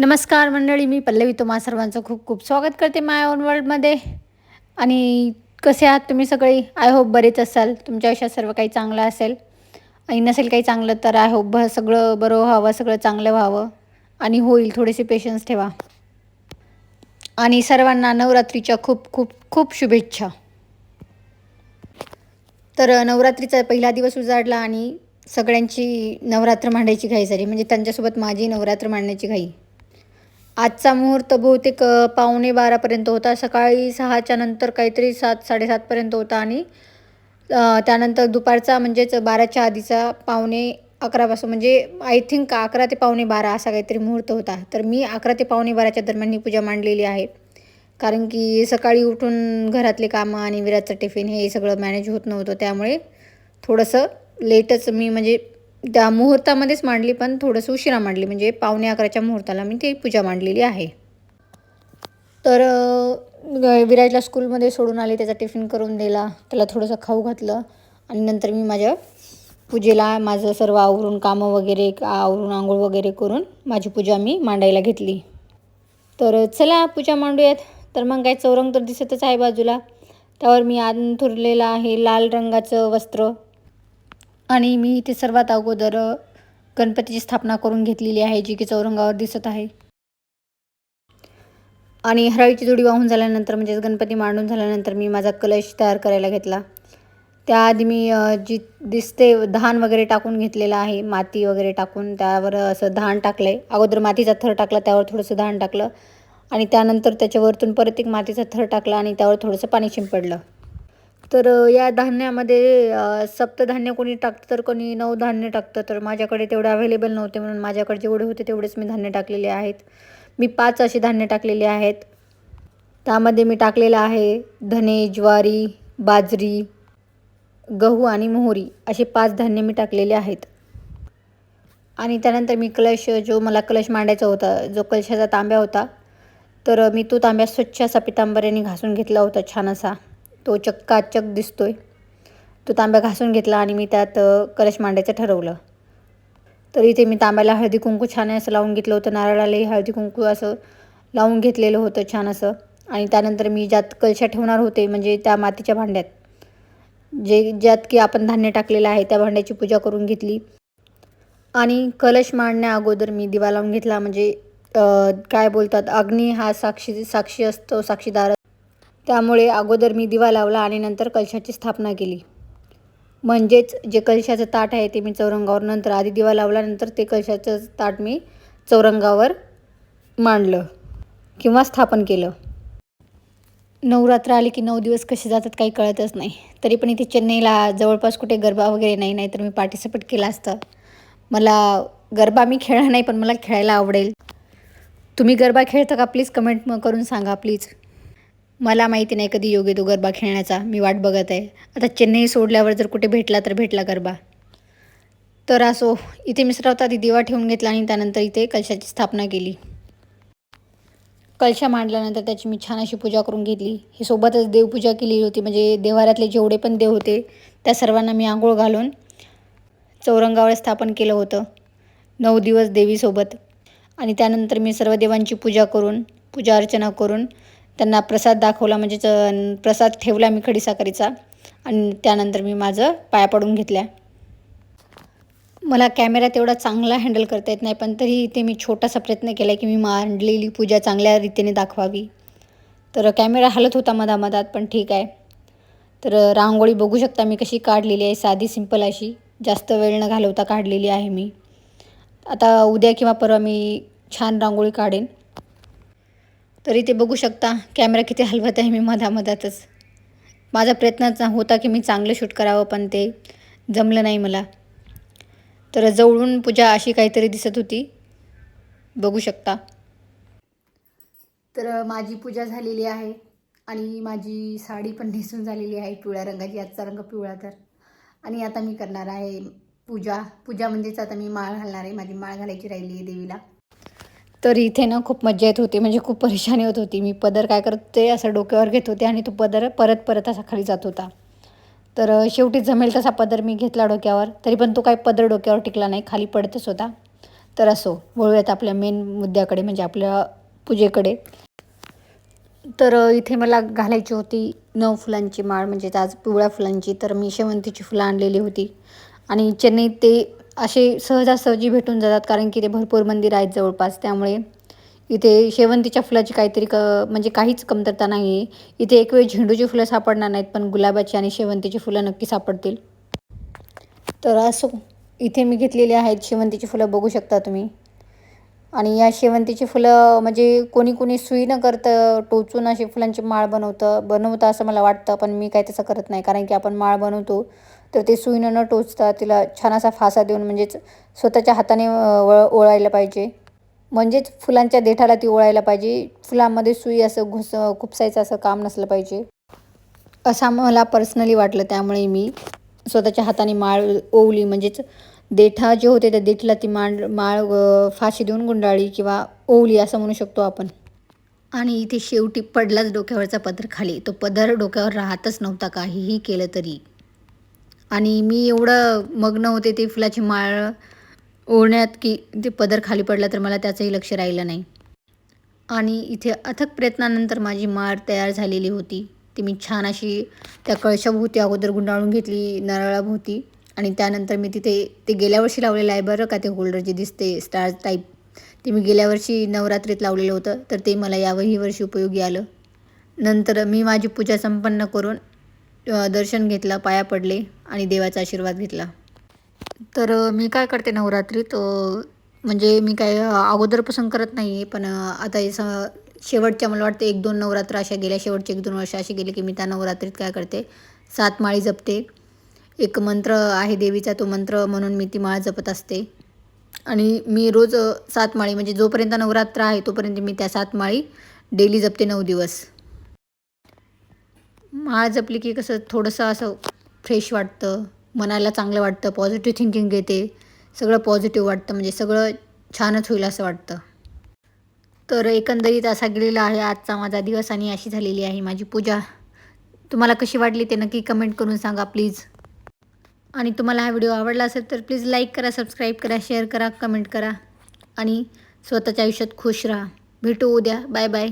नमस्कार मंडळी मी पल्लवी तुम्हा सर्वांचं खूप खूप स्वागत करते माय ओन वर्ल्डमध्ये. आणि कसे आहात तुम्ही सगळे? आय होप बरेच असाल. तुमच्या आयुष्यात सर्व काही चांगलं असेल. आणि नसेल काही चांगलं तर आय होप भ सगळं बरं व्हावं सगळं चांगलं व्हावं. आणि होईल थोडेसे पेशन्स ठेवा. आणि सर्वांना नवरात्रीच्या खूप खूप खूप शुभेच्छा. तर नवरात्रीचा पहिला दिवस उजाडला आणि सगळ्यांची नवरात्र मांडायची घाई झाली. म्हणजे त्यांच्यासोबत माझी नवरात्र मांडण्याची घाई. आजचा मुहूर्त बहुतेक पावणे बारापर्यंत होता. सकाळी सहाच्या नंतर काहीतरी सात साडेसातपर्यंत होता आणि त्यानंतर दुपारचा म्हणजेच बाराच्या आधीचा पावणे अकरापासून म्हणजे आय थिंक अकरा ते पावणे बारा असा काहीतरी मुहूर्त होता. तर मी अकरा ते पावणे बाराच्या दरम्यान ही पूजा मांडलेली आहे. कारण की सकाळी उठून घरातले कामं आणि विराटचं टिफिन हे सगळं मॅनेज होत नव्हतं. त्यामुळे थोडंसं लेटच मी म्हणजे त्या मुहूर्तामध्येच मांडली पण थोडंसं उशिरा मांडली. म्हणजे पावणे अकराच्या मुहूर्ताला मी ती पूजा मांडलेली आहे. तर विराजला स्कूलमध्ये सोडून आले त्याचा टिफिन करून दिला. त्याला थोडंसं खाऊ घातलं. आणि नंतर मी माझ्या पूजेला माझं सर्व आवरून कामं वगैरे आवरून आंघोळ वगैरे करून माझी पूजा मी मांडायला घेतली. तर चला पूजा मांडूयात. तर मग काय चौरंग तर दिसतच आहे बाजूला. त्यावर मी अंथरलेलं आहे लाल रंगाचं वस्त्र. आणि मी इथे सर्वात अगोदर गणपतीची स्थापना करून घेतलेली आहे जी की चौरंगावर दिसत आहे. आणि हराळीची जोडी वाहून झाल्यानंतर म्हणजेच गणपती मांडून झाल्यानंतर मी माझा कलश तयार करायला घेतला. त्याआधी मी जी दिसते धान वगैरे टाकून घेतलेलं आहे माती वगैरे टाकून त्यावर असं धान टाकलं आहे अगोदर मातीचा थर टाकला त्यावर थोडंसं धान टाकलं. आणि त्यानंतर त्याच्यावरतून परत एक मातीचा थर टाकला आणि त्यावर थोडंसं पाणी शिंपडलं. तर या धान्यामध्ये सप्तधान्य कोणी टाकतं तर कोणी नऊ धान्य टाकतं. तर माझ्याकडे तेवढे अवेलेबल नव्हते म्हणून माझ्याकडे जेवढे होते तेवढेच मी धान्य टाकलेले आहेत. मी पाच असे धान्य टाकलेले आहेत. त्यामध्ये मी टाकलेलं आहे धने ज्वारी बाजरी गहू आणि मोहरी असे पाच धान्य मी टाकलेले आहेत. आणि त्यानंतर मी कलश जो मला कलश मांडायचा होता जो कलशाचा तांब्या होता तर मी तो तांब्या स्वच्छ असा पितांबऱ्याने घासून घेतला होता छान असा. तो चक्काचक दिसतोय. तो तांब्या घासून घेतला आणि मी त्यात कलश मांडायचं ठरवलं. तर इथे मी तांब्याला हळदी कुंकू छान असं लावून घेतलं होतं. नारळालाही हळदी कुंकू असं लावून घेतलेलं होतं छान असं. आणि त्यानंतर मी ज्यात कलशा ठेवणार होते म्हणजे त्या मातीच्या भांड्यात. जे ज्यात की आपण धान्य टाकलेलं आहे त्या भांड्याची पूजा करून घेतली. आणि कलश मांडण्या अगोदर मी दिवा लावून घेतला म्हणजे काय बोलतात अग्नी हा साक्षी साक्षी असतो साक्षीदार त्यामुळे अगोदर मी दिवा लावला आणि नंतर कलशाची स्थापना केली. म्हणजेच जे कलशाचं ताट आहे ते मी चौरंगावर नंतर आधी दिवा लावल्यानंतर ते कलशाचं ताट मी चौरंगावर मांडलं किंवा स्थापन केलं. नवरात्र आली की नऊ दिवस कसे जातात काही कळतच नाही. तरी पण इथे चेन्नईला जवळपास कुठे गरबा वगैरे नाही नाही तर मी पार्टिसिपेट केलं असतं. मला गरबा मी खेळला नाही पण मला खेळायला आवडेल. तुम्ही गरबा खेळता का? प्लीज कमेंट करून सांगा प्लीज. मला माहिती नाही कधी योग्य तो गरबा खेळण्याचा. मी वाट बघत आहे. आता चेन्नई सोडल्यावर जर कुठे भेटला तर भेटला गरबा. तर असो इथे मिसरावता आधी दिवा ठेवून घेतला आणि त्यानंतर इथे कलशाची स्थापना केली. कलशा मांडल्यानंतर त्याची मी छान अशी पूजा करून घेतली. ही सोबतच देवपूजा केली होती. म्हणजे देवाऱ्यातले जेवढे पण देव होते त्या सर्वांना मी आंघोळ घालून चौरंगावर स्थापन केलं होतं. नऊ दिवस देवीसोबत. आणि त्यानंतर मी सर्व देवांची पूजा करून पूजा अर्चना करून त्यांना प्रसाद दाखवला म्हणजे प्रसाद ठेवला मी खडीसाखरीचा. आणि त्यानंतर मी माझं पाया पडून घेतल्या. मला कॅमेरा तेवढा चांगला हँडल करता येत नाही पण तरी इथे मी छोटासा प्रयत्न केला की मी मांडलेली पूजा चांगल्या रीतीने दाखवावी. तर कॅमेरा हलत होता मधामधात पण ठीक आहे. तर रांगोळी बघू शकता मी कशी काढलेली आहे साधी सिंपल अशी. जास्त वेळ न घालवता काढलेली आहे मी. आता उद्या किंवा परवा मी छान रांगोळी काढेन. तरी ते बघू शकता कॅमेरा किती हलवत आहे मी मधामधातच. माझा प्रयत्न होता की मी चांगलं शूट करावं पण ते जमलं नाही मला. तर जवळून पूजा अशी काहीतरी दिसत होती. बघू शकता. तर माझी पूजा झालेली आहे आणि माझी साडी पण नेसून झालेली आहे पिवळ्या रंगाची. आजचा रंग पिवळा तर. आणि आता मी करणार आहे पूजा. पूजा म्हणजेच आता मी माळ घालणार आहे. माझी माळ घालायची राहिली आहे देवीला. तर इथे ना खूप मज्जा येत होती. म्हणजे खूप परेशानी होत होती. मी पदर काय करते असं डोक्यावर घेत होते आणि तो पदर परत परत असा खाली जात होता. तर शेवटी जमेल तसा पदर मी घेतला डोक्यावर. तरी पण तो काही पदर डोक्यावर टिकला नाही. खाली पडतच होता. तर असो वळूयात आपल्या मेन मुद्द्याकडे म्हणजे आपल्या पूजेकडे. तर इथे मला घालायची होती नऊ फुलांची माळ म्हणजे आज पिवळ्या फुलांची. तर मी शेवंतीची फुलं आणलेली होती. आणि चेन्नईत ते असे सहजासहजी भेटून जातात कारण की ते भरपूर मंदिर आहेत जवळपास. त्यामुळे इथे शेवंतीच्या फुलाची काहीतरी क म्हणजे काहीच कमतरता नाही आहे इथे एक वेळ झेंडूची फुलं सापडणार नाहीत पण गुलाबाची आणि शेवंतीची फुलं नक्की सापडतील. तर असो इथे मी घेतलेली आहेत शेवंतीची फुलं बघू शकता तुम्ही. आणि या शेवंतीची फुलं म्हणजे कोणी कोणी सुई न करतं टोचून अशी फुलांची माळ बनवतं बनवतं असं मला वाटतं पण मी काही तसं करत नाही कारण की आपण माळ बनवतो. तर ते सुईनं न टोचता तिला छान असा फासा देऊन म्हणजेच स्वतःच्या हाताने वळ ओळायला पाहिजे. म्हणजेच फुलांच्या देठाला ती ओळायला पाहिजे. फुलांमध्ये सुई असं घुस खुपसायचं असं काम नसलं पाहिजे. असं मला पर्सनली वाटलं त्यामुळे मी स्वतःच्या हाताने माळ ओवली. म्हणजेच देठा जे होते त्या देठीला ती माळ माळ फाशी देऊन गुंडाळी किंवा ओवली असं म्हणू शकतो आपण. आणि इथे शेवटी पडलाच डोक्यावरचा पदर खाली. तो पदर डोक्यावर राहतच नव्हता. काहीही केलं तरी. आणि मी एवढं मग्न होते ते फुलाची माळ ओढण्यात की ते पदर खाली पडला तर मला त्याचंही लक्ष राहिलं नाही. आणि इथे अथक प्रयत्नानंतर माझी माळ तयार झालेली होती. ती मी छान अशी त्या कळशाभोवती अगोदर गुंडाळून घेतली नारळाभोवती आणि त्यानंतर मी तिथे ते गेल्या वर्षी लावलेलं आहे बरं का ते होल्डर जे दिसते स्टार टाईप. ते मी गेल्या वर्षी नवरात्रीत लावलेलं होतं तर ते मला यावही वर्षी उपयोगी आलं. नंतर मी माझी पूजा संपन्न करून दर्शन घेतलं पाया पडले आणि देवाचा आशीर्वाद घेतला. तर मी काय करते नवरात्रीत म्हणजे मी काय अगोदरपासून करत नाही आहे पण आता स शेवटच्या मला वाटतं एक दोन नवरात्र अशा गेल्या शेवटचे एक दोन वर्ष असे गेले की मी त्या नवरात्रीत काय करते सात माळी जपते. एक मंत्र आहे देवीचा तो मंत्र म्हणून मी ती माळ जपत असते. आणि मी रोज सात माळी म्हणजे जोपर्यंत नवरात्र आहे तोपर्यंत मी त्या सात माळी डेली जपते नऊ दिवस. माळ जपली की कसं थोडंसं असं फ्रेश वाटतं मनाला चांगलं वाटतं पॉझिटिव्ह थिंकिंग येते सगळं पॉझिटिव्ह वाटतं म्हणजे सगळं छानच होईल असं वाटतं. तर एकंदरीत असा गेलेला आहे आजचा माझा दिवस आणि अशी झालेली आहे माझी पूजा. तुम्हाला कशी वाटली ते नक्की कमेंट करून सांगा प्लीज आणि तुम्हाला हा व्हिडिओ आवडला असेल तर प्लीज लाईक करा सबस्क्राईब करा शेअर करा कमेंट करा. आणि स्वतःच्या आयुष्यात खुश राहा. भेटू उद्या. Bye bye